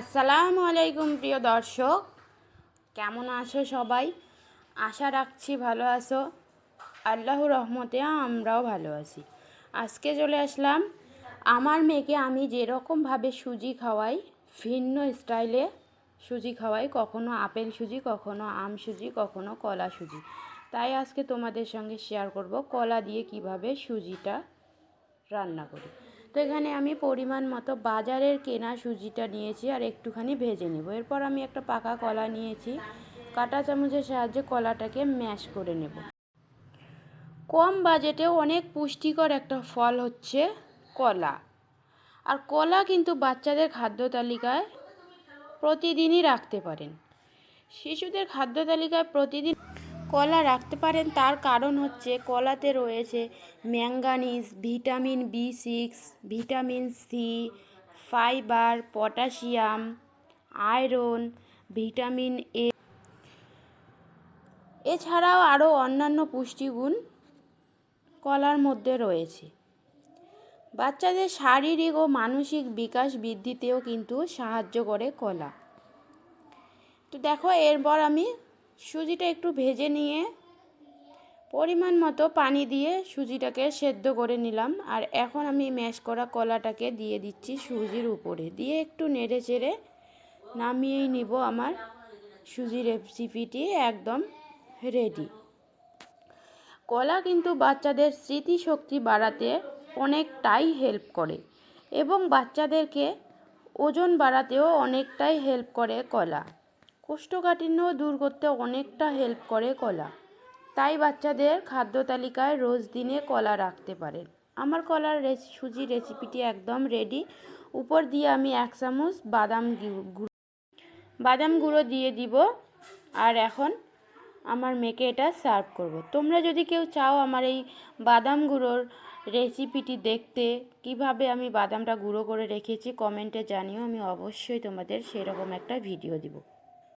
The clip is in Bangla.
আসসালামু আলাইকুম, প্রিয় দর্শক। কেমন আছো সবাই? আশা রাখছি ভালো আছো। আল্লাহর রহমতে আমরাও ভালো আছি। আজকে চলে আসলাম। আমার মেয়েকে আমি যেরকমভাবে সুজি খাওয়াই, ভিন্ন স্টাইলে সুজি খাওয়াই, কখনো আপেল সুজি, কখনো আম সুজি, কখনো কলা সুজি। তাই আজকে তোমাদের সঙ্গে শেয়ার করব, কলা দিয়ে কীভাবে সুজিটা রান্না করি। তো এখানে আমি পরিমাণ মতো বাজারের কেনা সুজিটা নিয়েছি আর একটুখানি ভেজে নেব। এরপর আমি একটা পাকা কলা নিয়েছি। কাঁটা চামচের সাহায্যে কলাটাকে ম্যাশ করে নেব। কম বাজেটেও অনেক পুষ্টিকর একটা ফল হচ্ছে কলা। আর কলা কিন্তু বাচ্চাদের খাদ্য তালিকায় প্রতিদিনই রাখতে পারেন। শিশুদের খাদ্য তালিকায় প্রতিদিন কলা রাখতে পারেন, তার কারণ হচ্ছে কলাতে রয়েছে manganese, vitamin B six, vitamin C, fibre, potassium, iron, vitamin A. এছাড়াও আরও অন্যান্য পুষ্টিগুণ কলার মধ্যে রয়েছে। বাচ্চাদের শারীরিক ও মানসিক বিকাশ বৃদ্ধিতেও কিন্তু সাহায্য করে কলা। তো দেখো, এরপর আমি সুজিটা একটু ভেজে নিয়ে পরিমাণ মতো পানি দিয়ে সুজিটাকে সেদ্ধ করে নিলাম। আর এখন আমি ম্যাশ করা কলাটাকে দিয়ে দিচ্ছি সুজির উপরে। দিয়ে একটু নেড়ে চেড়ে নামিয়েই নিব আমার সুজি রেসিপিটি একদম রেডি। কলা কিন্তু বাচ্চাদের স্মৃতিশক্তি বাড়াতে অনেকটাই হেল্প করে এবং বাচ্চাদেরকে ওজন বাড়াতেও অনেকটাই হেল্প করে কলা। কোষ্ঠকাঠিন্য দূর করতে অনেকটা হেল্প করে কলা। তাই বাচ্চাদের খাদ্য তালিকায় রোজ দিনে কলা রাখতে পারেন। আমার কলার রেসি সুজি রেসিপিটি একদম রেডি উপর দিয়ে আমি এক চামচ বাদাম গুঁড়ো। বাদাম গুঁড়ো দিয়ে দিব। আর এখন আমার মেয়েকে এটা সার্ভ করব। তোমরা যদি কেউ চাও আমার এই বাদাম গুঁড়োর রেসিপিটি দেখতে, কীভাবে আমি বাদামটা গুঁড়ো করে রেখেছি কমেন্টে জানিও। আমি অবশ্যই তোমাদের সেরকম একটা ভিডিও দিব।